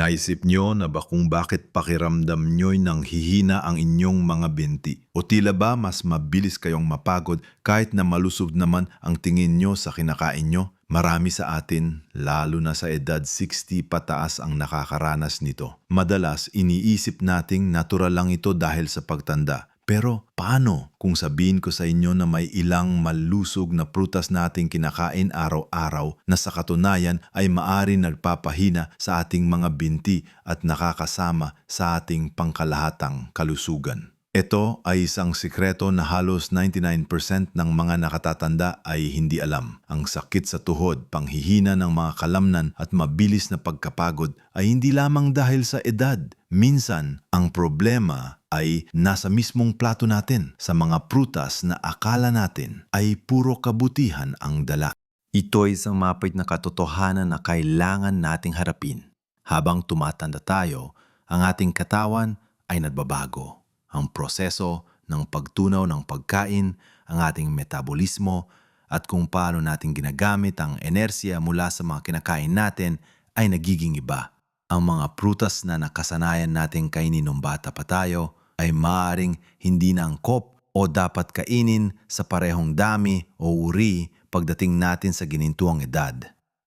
Naisip nyo na ba kung bakit pakiramdam nyo'y nang hihina ang inyong mga binti? O tila ba mas mabilis kayong mapagod kahit na malusog naman ang tingin nyo sa kinakain nyo? Marami sa atin, lalo na sa edad 60 pataas ang nakakaranas nito. Madalas iniisip nating natural lang ito dahil sa pagtanda. Pero paano kung sabihin ko sa inyo na may ilang malusog na prutas nating kinakain araw-araw na sa katunayan ay maari nagpapahina sa ating mga binti at nakakasama sa ating pangkalahatang kalusugan? Ito ay isang sikreto na halos 99% ng mga nakatatanda ay hindi alam. Ang sakit sa tuhod, panghihina ng mga kalamnan at mabilis na pagkapagod ay hindi lamang dahil sa edad. Minsan, ang problema ay nasa mismong plato natin sa mga prutas na akala natin ay puro kabutihan ang dala. Ito ay isang mapait na katotohanan na kailangan nating harapin. Habang tumatanda tayo, ang ating katawan ay nagbabago. Ang proseso ng pagtunaw ng pagkain, ang ating metabolismo, at kung paano natin ginagamit ang enerhiya mula sa mga kinakain natin ay nagiging iba. Ang mga prutas na nakasanayan natin kainin nung bata pa tayo ay maaaring hindi na angkop o dapat kainin sa parehong dami o uri pagdating natin sa ginintuang edad.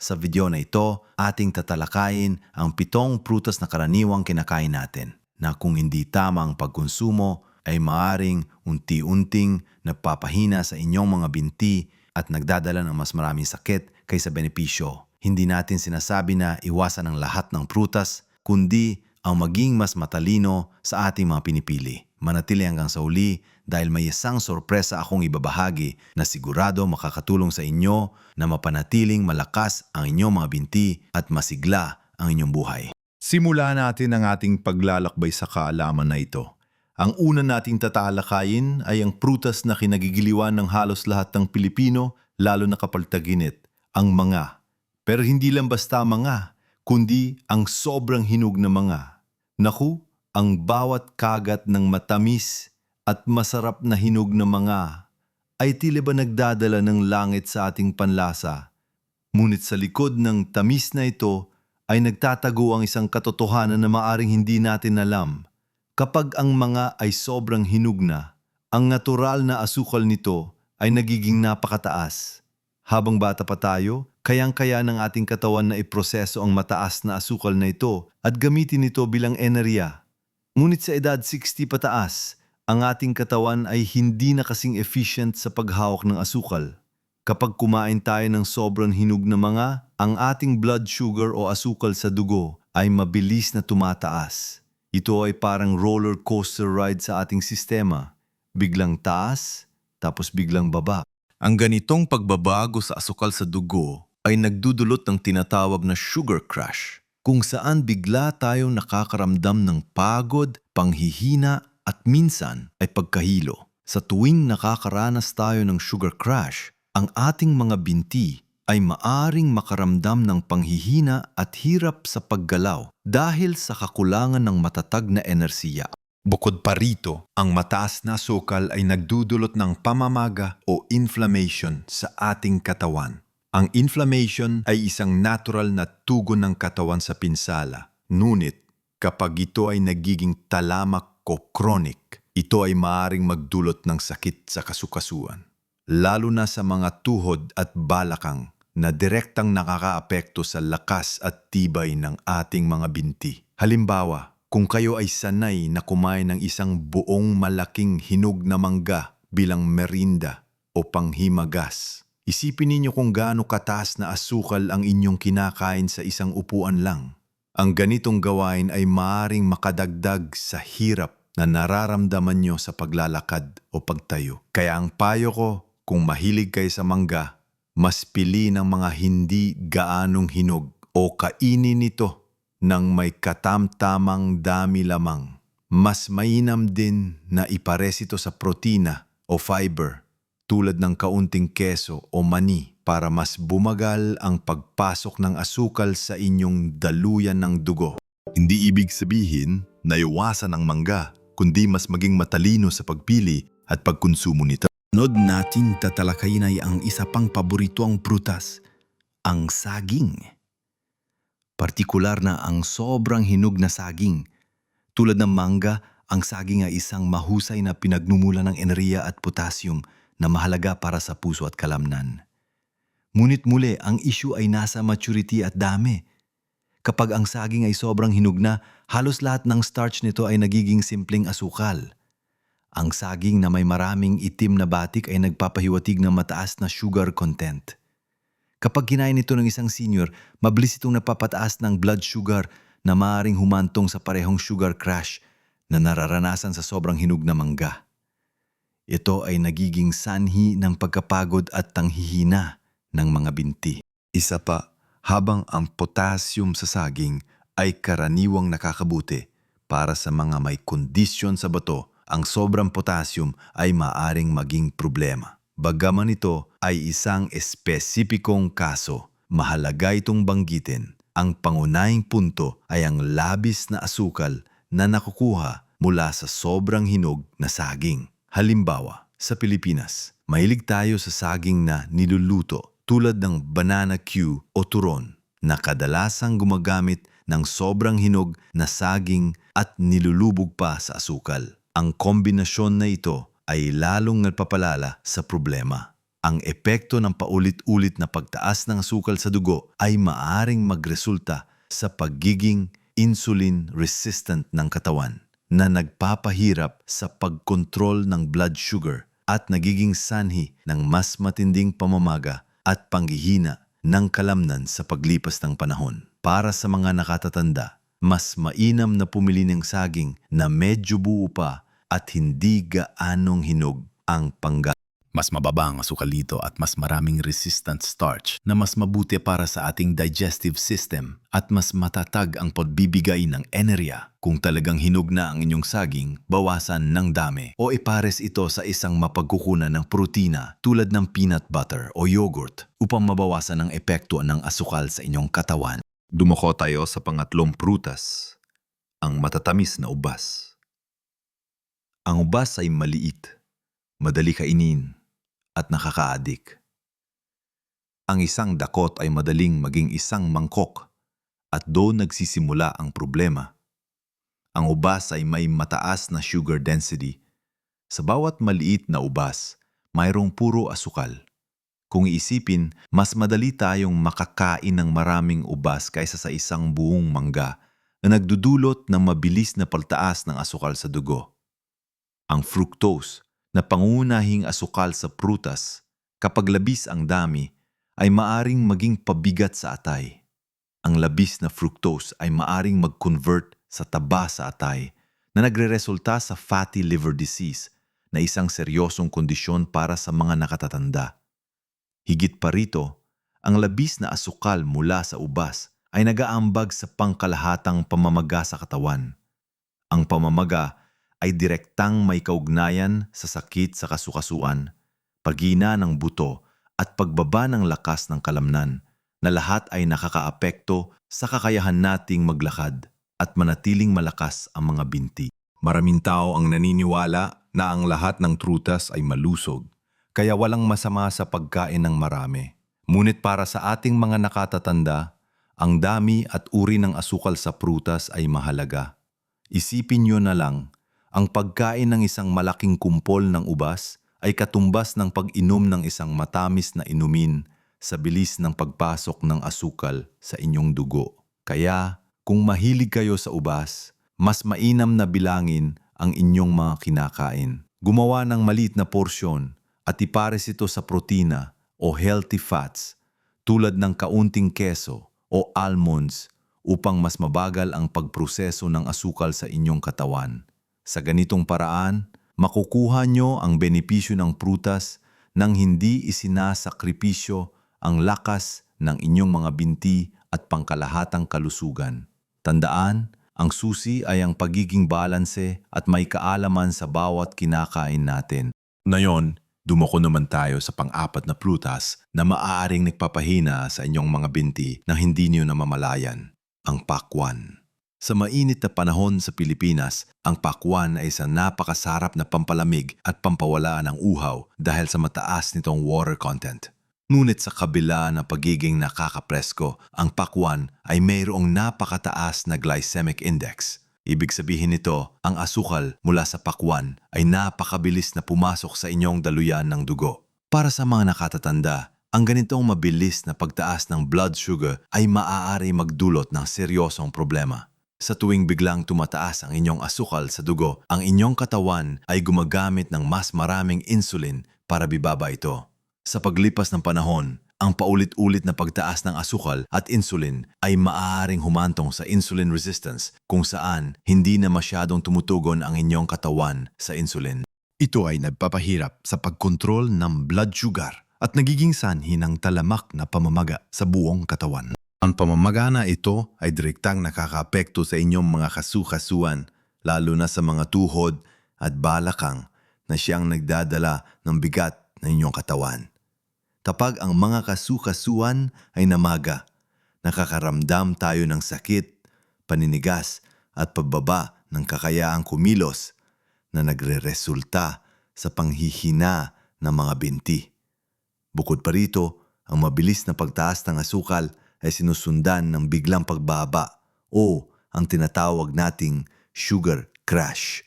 Sa video na ito, ating tatalakayin ang pitong prutas na karaniwang kinakain natin na kung hindi tama ang pagkonsumo ay maaring unti-unting nagpapahina sa inyong mga binti at nagdadala ng mas maraming sakit kaysa benepisyo. Hindi natin sinasabi na iwasan ang lahat ng prutas, kundi ang maging mas matalino sa ating mga pinipili. Manatili hanggang sa uli dahil may isang sorpresa akong ibabahagi na sigurado makakatulong sa inyo na mapanatiling malakas ang inyong mga binti at masigla ang inyong buhay. Simula natin ang ating paglalakbay sa kaalaman na ito. Ang una nating tatalakayin ay ang prutas na kinagigiliwan ng halos lahat ng Pilipino, lalo na kapag taginit, ang mga. Pero hindi lang basta mga, kundi ang sobrang hinog na mga. Naku, ang bawat kagat ng matamis at masarap na hinog na mga ay tila ba nagdadala ng langit sa ating panlasa. Ngunit sa likod ng tamis na ito ay nagtatago ang isang katotohanan na maaring hindi natin alam. Kapag ang mga ay sobrang hinug na, ang natural na asukal nito ay nagiging napakataas. Habang bata pa tayo, kayang-kaya ng ating katawan na iproseso ang mataas na asukal na ito at gamitin ito bilang enerhiya. Ngunit sa edad 60 pataas, ang ating katawan ay hindi na kasing efficient sa paghawak ng asukal. Kapag kumain tayo ng sobrang hinog na mga, ang ating blood sugar o asukal sa dugo ay mabilis na tumataas. Ito ay parang roller coaster ride sa ating sistema. Biglang taas, tapos biglang baba. Ang ganitong pagbabago sa asukal sa dugo ay nagdudulot ng tinatawag na sugar crash, kung saan bigla tayong nakakaramdam ng pagod, panghihina at minsan ay pagkahilo. Sa tuwing nakakaranas tayo ng sugar crash, ang ating mga binti ay maaring makaramdam ng panghihina at hirap sa paggalaw dahil sa kakulangan ng matatag na enerhiya. Bukod pa rito, ang mataas na sukal ay nagdudulot ng pamamaga o inflammation sa ating katawan. Ang inflammation ay isang natural na tugon ng katawan sa pinsala. Ngunit kapag ito ay nagiging talamak o chronic, ito ay maaring magdulot ng sakit sa kasukasuan. Lalo na sa mga tuhod at balakang na direktang nakakaapekto sa lakas at tibay ng ating mga binti. Halimbawa, kung kayo ay sanay na kumain ng isang buong malaking hinog na mangga bilang merinda o panghimagas, isipin ninyo kung gaano kataas na asukal ang inyong kinakain sa isang upuan lang. Ang ganitong gawain ay maaring makadagdag sa hirap na nararamdaman nyo sa paglalakad o pagtayo. Kaya ang payo ko, kung mahilig kayo sa mangga, mas pili ng mga hindi gaanong hinog o kainin ito ng may katamtamang dami lamang. Mas mainam din na ipares ito sa protina o fiber tulad ng kaunting keso o mani para mas bumagal ang pagpasok ng asukal sa inyong daluyan ng dugo. Hindi ibig sabihin na iwasan ang mangga, kundi mas maging matalino sa pagpili at pagkonsumo nito. Nod natin tatalakayin ay ang isa pang paborito ang prutas, ang saging. Partikular na ang sobrang hinog na saging. Tulad ng mangga, ang saging ay isang mahusay na pinagnumula ng enerhiya at potassium na mahalaga para sa puso at kalamnan. Ngunit muli, ang issue ay nasa maturity at dami. Kapag ang saging ay sobrang hinog na, halos lahat ng starch nito ay nagiging simpleng asukal. Ang saging na may maraming itim na batik ay nagpapahiwatig ng mataas na sugar content. Kapag kinain ito ng isang senior, mabilis itong napapataas ng blood sugar na maaaring humantong sa parehong sugar crash na nararanasan sa sobrang hinog na mangga. Ito ay nagiging sanhi ng pagkapagod at tanghihina ng mga binti. Isa pa, habang ang potassium sa saging ay karaniwang nakakabuti para sa mga may kondisyon sa bato, ang sobrang potassium ay maaring maging problema. Bagaman ito ay isang espesipikong kaso, mahalaga itong banggitin. Ang pangunahing punto ay ang labis na asukal na nakukuha mula sa sobrang hinog na saging. Halimbawa, sa Pilipinas, mahilig tayo sa saging na niluluto tulad ng banana Q o turon na kadalasang gumagamit ng sobrang hinog na saging at nilulubog pa sa asukal. Ang kombinasyon na ito ay lalong nagpapalala sa problema. Ang epekto ng paulit-ulit na pagtaas ng asukal sa dugo ay maaring magresulta sa pagiging insulin resistant ng katawan na nagpapahirap sa pagkontrol ng blood sugar at nagiging sanhi ng mas matinding pamamaga at panghihina ng kalamnan sa paglipas ng panahon. Para sa mga nakatatanda, mas mainam na pumili ng saging na medyo buo pa at hindi gaanong hinog ang pangga. Mas mababa ang asukal dito at mas maraming resistant starch na mas mabuti para sa ating digestive system at mas matatag ang pagbibigay ng enerhiya. Kung talagang hinog na ang inyong saging, bawasan ng dami o ipares ito sa isang mapagkukunan ng protina tulad ng peanut butter o yogurt upang mabawasan ang epekto ng asukal sa inyong katawan. Dumako tayo sa pangatlong prutas, ang matatamis na ubas. Ang ubas ay maliit, madali kainin, at nakakaadik. Ang isang dakot ay madaling maging isang mangkok at doon nagsisimula ang problema. Ang ubas ay may mataas na sugar density. Sa bawat maliit na ubas, mayroong puro asukal. Kung iisipin, mas madali tayong makakain ng maraming ubas kaysa sa isang buong mangga na nagdudulot ng mabilis na pagtaas ng asukal sa dugo. Ang fructose na pangunahing asukal sa prutas, kapag labis ang dami, ay maaring maging pabigat sa atay. Ang labis na fructose ay maaring mag-convert sa taba sa atay na nagreresulta sa fatty liver disease na isang seryosong kondisyon para sa mga nakatatanda. Higit pa rito, ang labis na asukal mula sa ubas ay nagaambag sa pangkalahatang pamamaga sa katawan. Ang pamamaga ay direktang may kaugnayan sa sakit sa kasukasuan, pagina ng buto at pagbaba ng lakas ng kalamnan na lahat ay nakakaapekto sa kakayahan nating maglakad at manatiling malakas ang mga binti. Maraming tao ang naniniwala na ang lahat ng trutas ay malusog, kaya walang masama sa pagkain ng marami. Ngunit para sa ating mga nakatatanda, ang dami at uri ng asukal sa prutas ay mahalaga. Isipin nyo na lang ang pagkain ng isang malaking kumpol ng ubas ay katumbas ng pag-inom ng isang matamis na inumin sa bilis ng pagpasok ng asukal sa inyong dugo. Kaya, kung mahilig kayo sa ubas, mas mainam na bilangin ang inyong mga kinakain. Gumawa ng maliit na porsyon at ipares ito sa protina o healthy fats tulad ng kaunting keso o almonds upang mas mabagal ang pagproseso ng asukal sa inyong katawan. Sa ganitong paraan, makukuha nyo ang benepisyo ng prutas nang hindi isinasakripisyo ang lakas ng inyong mga binti at pangkalahatang kalusugan. Tandaan, ang susi ay ang pagiging balanse at may kaalaman sa bawat kinakain natin. Ngayon, dumako naman tayo sa pang-apat na prutas na maaaring nagpapahina sa inyong mga binti na hindi niyo namamalayan, ang pakwan. Sa mainit na panahon sa Pilipinas, ang pakwan ay isang napakasarap na pampalamig at pampawala ng uhaw dahil sa mataas nitong water content. Ngunit sa kabila na pagiging nakakapresko, ang pakwan ay mayroong napakataas na glycemic index. Ibig sabihin nito, ang asukal mula sa pakwan ay napakabilis na pumasok sa inyong daluyan ng dugo. Para sa mga nakatatanda, ang ganitong mabilis na pagtaas ng blood sugar ay maaari magdulot ng seryosong problema. Sa tuwing biglang tumataas ang inyong asukal sa dugo, ang inyong katawan ay gumagamit ng mas maraming insulin para bibaba ito. Sa paglipas ng panahon, ang paulit-ulit na pagtaas ng asukal at insulin ay maaaring humantong sa insulin resistance kung saan hindi na masyadong tumutugon ang inyong katawan sa insulin. Ito ay nagpapahirap sa pagkontrol ng blood sugar at nagiging sanhi ng talamak na pamamaga sa buong katawan. Ang pamamaga na ito ay direktang nakakaapekto sa inyong mga kasukasuan, lalo na sa mga tuhod at balakang na siyang nagdadala ng bigat ng inyong katawan. Kapag ang mga kasukasuan ay namaga, nakakaramdam tayo ng sakit, paninigas at pagbaba ng kakayaang kumilos na nagre-resulta sa panghihina ng mga binti. Bukod pa rito, ang mabilis na pagtaas ng asukal ay sinusundan ng biglang pagbaba o ang tinatawag nating sugar crash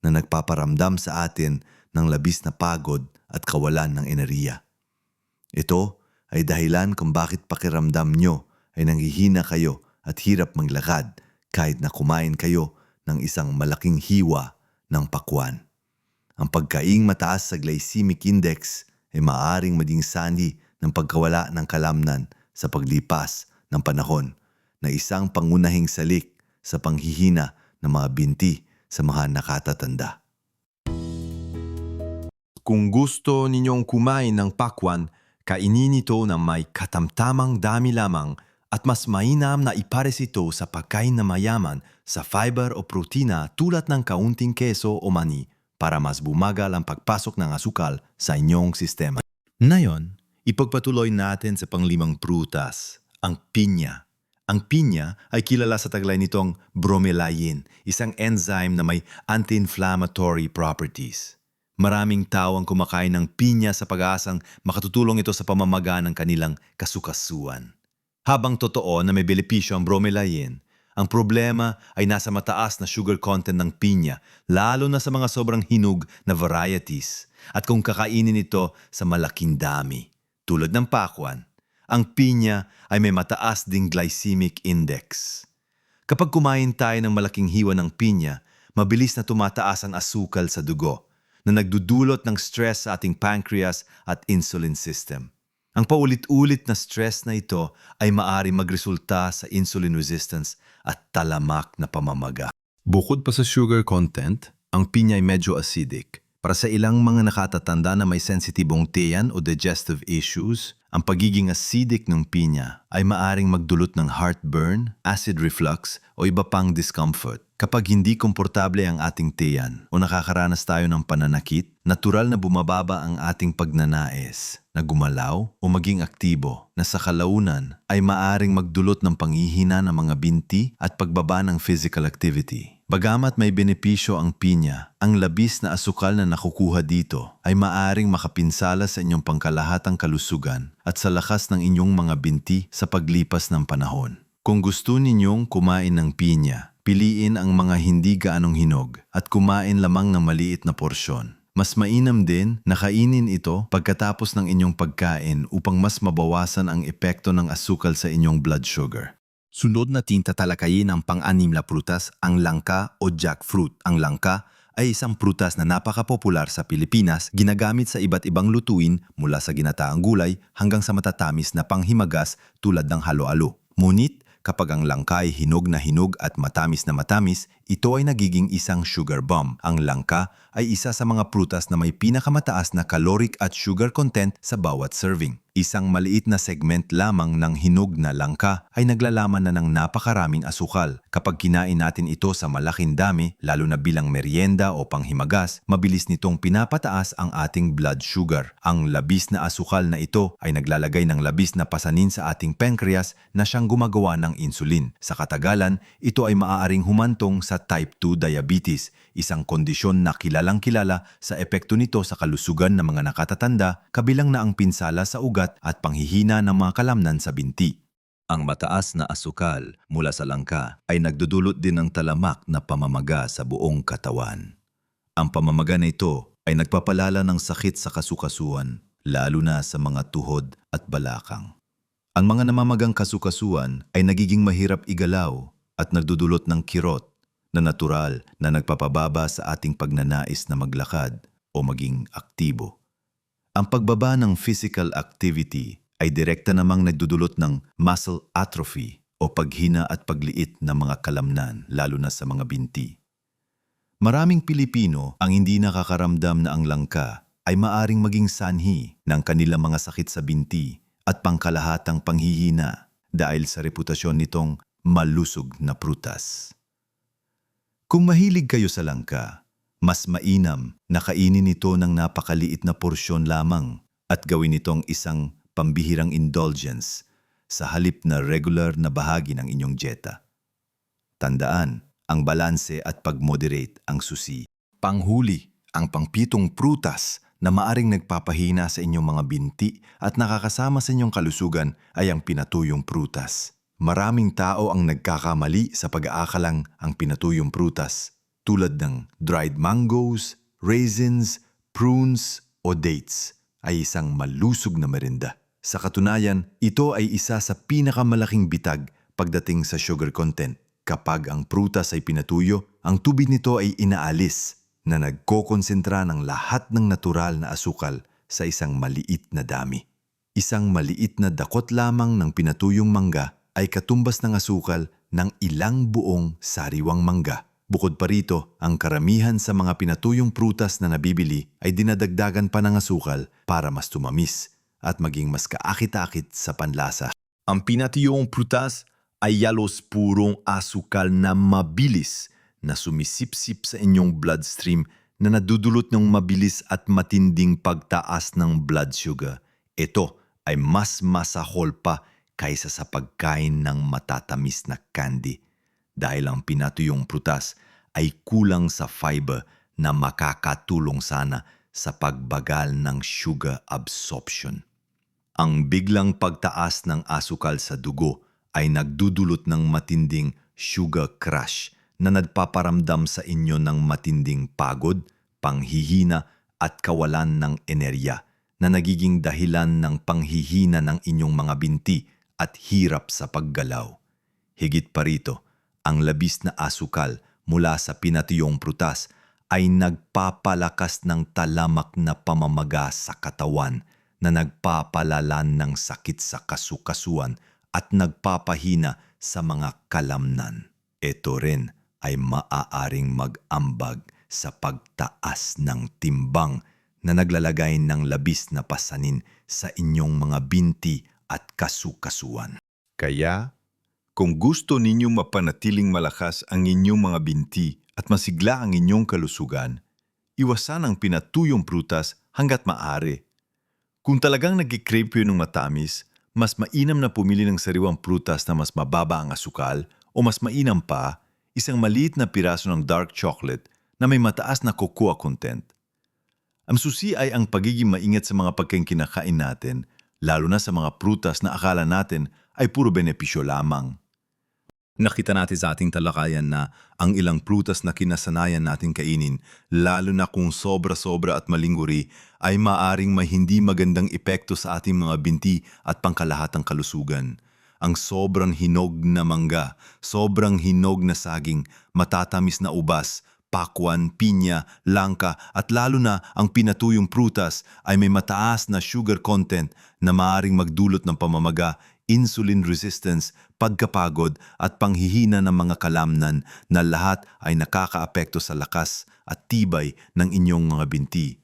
na nagpaparamdam sa atin ng labis na pagod at kawalan ng enerhiya. Ito ay dahilan kung bakit pakiramdam nyo ay nanghihina kayo at hirap maglakad kahit na kumain kayo ng isang malaking hiwa ng pakwan. Ang pagkaing mataas sa glycemic index ay maaaring maging sanhi ng pagkawala ng kalamnan sa paglipas ng panahon na isang pangunahing salik sa panghihina ng mga binti sa mga nakatatanda. Kung gusto ninyong kumain ng pakwan, kainin ito ng may katamtamang dami lamang at mas mainam na ipares ito sa pagkain na mayaman sa fiber o protina tulad ng kaunting keso o mani para mas bumagal ang pagpasok ng asukal sa inyong sistema. Ngayon, ipagpatuloy natin sa panglimang prutas, ang pinya. Ang pinya ay kilala sa taglay nitong bromelain, isang enzyme na may anti-inflammatory properties. Maraming tao ang kumakain ng pinya sa pag-aasang makatutulong ito sa pamamaga ng kanilang kasukasuan. Habang totoo na may benepisyo ang bromelain, ang problema ay nasa mataas na sugar content ng pinya, lalo na sa mga sobrang hinog na varieties, at kung kakainin ito sa malaking dami. Tulad ng pakwan, ang pinya ay may mataas ding glycemic index. Kapag kumain tayo ng malaking hiwa ng pinya, mabilis na tumataas ang asukal sa dugo na nagdudulot ng stress sa ating pancreas at insulin system. Ang paulit-ulit na stress na ito ay maari magresulta sa insulin resistance at talamak na pamamaga. Bukod pa sa sugar content, ang pinya ay medyo acidic. Para sa ilang mga nakatatanda na may sensitibong tiyan o digestive issues, ang pagiging acidic ng pinya ay maaring magdulot ng heartburn, acid reflux o iba pang discomfort. Kapag hindi komportable ang ating tiyan o nakakaranas tayo ng pananakit, natural na bumababa ang ating pagnanais na gumalaw o maging aktibo na sa kalaunan ay maaring magdulot ng panghihina ng mga binti at pagbaba ng physical activity. Bagamat may benepisyo ang pinya, ang labis na asukal na nakukuha dito ay maaring makapinsala sa inyong pangkalahatang kalusugan at sa lakas ng inyong mga binti sa paglipas ng panahon. Kung gusto ninyong kumain ng pinya, piliin ang mga hindi gaanong hinog at kumain lamang ng maliit na porsyon. Mas mainam din na kainin ito pagkatapos ng inyong pagkain upang mas mabawasan ang epekto ng asukal sa inyong blood sugar. Sunod natin tatalakayin ang pang-anim na prutas, ang langka o jackfruit. Ang langka ay isang prutas na napakapopular sa Pilipinas, ginagamit sa iba't ibang lutuin mula sa ginataang gulay hanggang sa matatamis na panghimagas tulad ng halo-alo. Ngunit kapag ang langka ay hinog na hinog at matamis na matamis, ito ay nagiging isang sugar bomb. Ang langka ay isa sa mga prutas na may pinakamataas na caloric at sugar content sa bawat serving. Isang maliit na segment lamang ng hinog na langka ay naglalaman na ng napakaraming asukal. Kapag kinain natin ito sa malaking dami, lalo na bilang merienda o panghimagas, mabilis nitong pinapataas ang ating blood sugar. Ang labis na asukal na ito ay naglalagay ng labis na pasanin sa ating pancreas na siyang gumagawa ng insulin. Sa katagalan, ito ay maaaring humantong sa type 2 diabetes, isang kondisyon na kilalang kilala sa epekto nito sa kalusugan ng mga nakatatanda, kabilang na ang pinsala sa ugat at panghihina ng mga kalamnan sa binti. Ang mataas na asukal mula sa langka ay nagdudulot din ng talamak na pamamaga sa buong katawan. Ang pamamaga na ito ay nagpapalala ng sakit sa kasukasuan, lalo na sa mga tuhod at balakang. Ang mga namamagang kasukasuan ay nagiging mahirap igalaw at nagdudulot ng kirot na natural na nagpapababa sa ating pagnanais na maglakad o maging aktibo. Ang pagbaba ng physical activity ay direkta namang nagdudulot ng muscle atrophy o paghina at pagliit ng mga kalamnan lalo na sa mga binti. Maraming Pilipino ang hindi nakakaramdam na ang langka ay maaring maging sanhi ng kanilang mga sakit sa binti at pangkalahatang panghihina dahil sa reputasyon nitong malusog na prutas. Kung mahilig kayo sa langka, mas mainam na kainin ito ng napakaliit na porsyon lamang at gawin itong isang pambihirang indulgence sa halip na regular na bahagi ng inyong dieta. Tandaan, ang balanse at pag-moderate ang susi. Panghuli, ang pangpitong prutas na maaring nagpapahina sa inyong mga binti at nakakasama sa inyong kalusugan ay ang pinatuyong prutas. Maraming tao ang nagkakamali sa pag-aakalang ang pinatuyong prutas tulad ng dried mangoes, raisins, prunes o dates ay isang malusog na merinda. Sa katunayan, ito ay isa sa pinakamalaking bitag pagdating sa sugar content. Kapag ang prutas ay pinatuyo, ang tubig nito ay inaalis na nagkokonsentra ng lahat ng natural na asukal sa isang maliit na dami. Isang maliit na dakot lamang ng pinatuyong mangga ay katumbas ng asukal ng ilang buong sariwang mangga. Bukod pa rito, ang karamihan sa mga pinatuyong prutas na nabibili ay dinadagdagan pa ng asukal para mas tumamis at maging mas kaakit-akit sa panlasa. Ang pinatuyong prutas ay yalos purong asukal na mabilis na sumisipsip sa inyong bloodstream na nadudulot ng mabilis at matinding pagtaas ng blood sugar. Ito ay mas masahol pa kaysa sa pagkain ng matatamis na candy dahil ang pinatuyong prutas ay kulang sa fiber na makakatulong sana sa pagbagal ng sugar absorption. Ang biglang pagtaas ng asukal sa dugo ay nagdudulot ng matinding sugar crash na nagpaparamdam sa inyo ng matinding pagod, panghihina at kawalan ng enerya na nagiging dahilan ng panghihina ng inyong mga binti at hirap sa paggalaw. Higit pa rito, ang labis na asukal mula sa pinatiyong prutas ay nagpapalakas ng talamak na pamamaga sa katawan na nagpapalalan ng sakit sa kasukasuan at nagpapahina sa mga kalamnan. Ito rin ay maaaring mag-ambag sa pagtaas ng timbang na naglalagay ng labis na pasanin sa inyong mga binti at kasukasuan. Kaya, kung gusto ninyong mapanatiling malakas ang inyong mga binti at masigla ang inyong kalusugan, iwasan ang pinatuyong prutas hanggat maaari. Kung talagang nagkikrave kayo ng matamis, mas mainam na pumili ng sariwang prutas na mas mababa ang asukal o mas mainam pa, isang maliit na piraso ng dark chocolate na may mataas na cocoa content. Ang susi ay ang pagiging maingat sa mga pagkain kinakain natin, lalo na sa mga prutas na akala natin ay puro benepisyo lamang. Nakita natin sa ating talakayan na ang ilang prutas na kinasanayan natin kainin, lalo na kung sobra-sobra at malinguri, ay maaring may hindi magandang epekto sa ating mga binti at pangkalahatang kalusugan. Ang sobrang hinog na mangga, sobrang hinog na saging, matatamis na ubas, pakwan, pinya, langka at lalo na ang pinatuyong prutas ay may mataas na sugar content na maaring magdulot ng pamamaga, insulin resistance, pagkapagod at panghihina ng mga kalamnan na lahat ay nakakaapekto sa lakas at tibay ng inyong mga binti.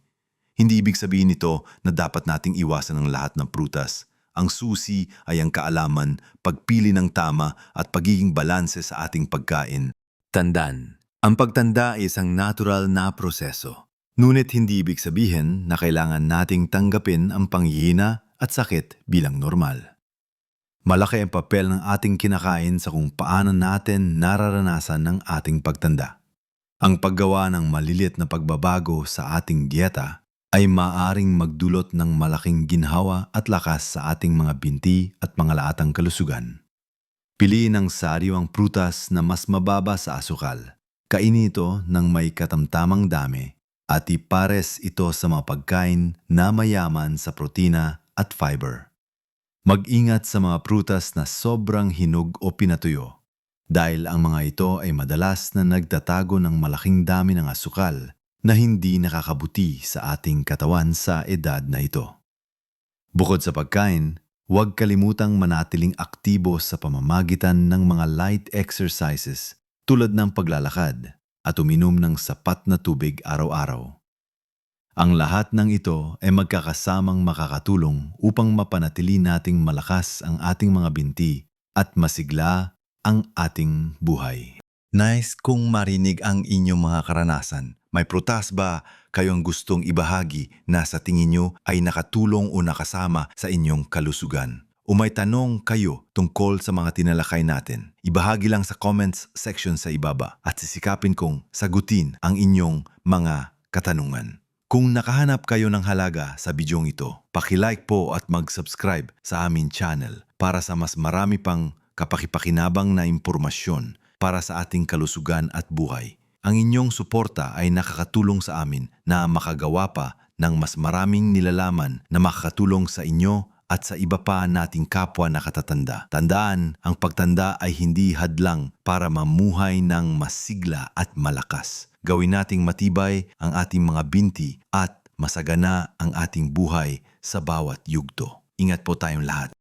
Hindi ibig sabihin nito na dapat nating iwasan ang lahat ng prutas. Ang susi ay ang kaalaman, pagpili ng tama at pagiging balanse sa ating pagkain. Tandan, ang pagtanda ay isang natural na proseso. Ngunit hindi ibig sabihin na kailangan nating tanggapin ang panghihina at sakit bilang normal. Malaki ang papel ng ating kinakain sa kung paano natin nararanasan ng ating pagtanda. Ang paggawa ng maliliit na pagbabago sa ating dieta ay maaring magdulot ng malaking ginhawa at lakas sa ating mga binti at mga laatang kalusugan. Piliin ang sariwang prutas na mas mababa sa asukal. Kainin ito ng may katamtamang dami at ipares ito sa mga pagkain na mayaman sa protina at fiber. Mag-ingat sa mga prutas na sobrang hinog o pinatuyo dahil ang mga ito ay madalas na nagtatago ng malaking dami ng asukal na hindi nakakabuti sa ating katawan sa edad na ito. Bukod sa pagkain, huwag kalimutang manatiling aktibo sa pamamagitan ng mga light exercises tulad ng paglalakad at uminom ng sapat na tubig araw-araw. Ang lahat ng ito ay magkakasamang makakatulong upang mapanatili nating malakas ang ating mga binti at masigla ang ating buhay. Nice kung marinig ang inyong mga karanasan. May prutas ba kayong gustong ibahagi na sa tingin nyo ay nakatulong o nakasama sa inyong kalusugan? O may tanong kayo tungkol sa mga tinalakay natin? Ibahagi lang sa comments section sa ibaba at sisikapin kong sagutin ang inyong mga katanungan. Kung nakahanap kayo ng halaga sa bidyong ito, pakilike po at mag-subscribe sa aming channel para sa mas marami pang kapakipakinabang na impormasyon para sa ating kalusugan at buhay. Ang inyong suporta ay nakakatulong sa amin na makagawa pa ng mas maraming nilalaman na makakatulong sa inyo at sa iba pa nating kapwa na katatanda. Tandaan, ang pagtanda ay hindi hadlang para mamuhay ng masigla at malakas. Gawin nating matibay ang ating mga binti at masagana ang ating buhay sa bawat yugto. Ingat po tayong lahat.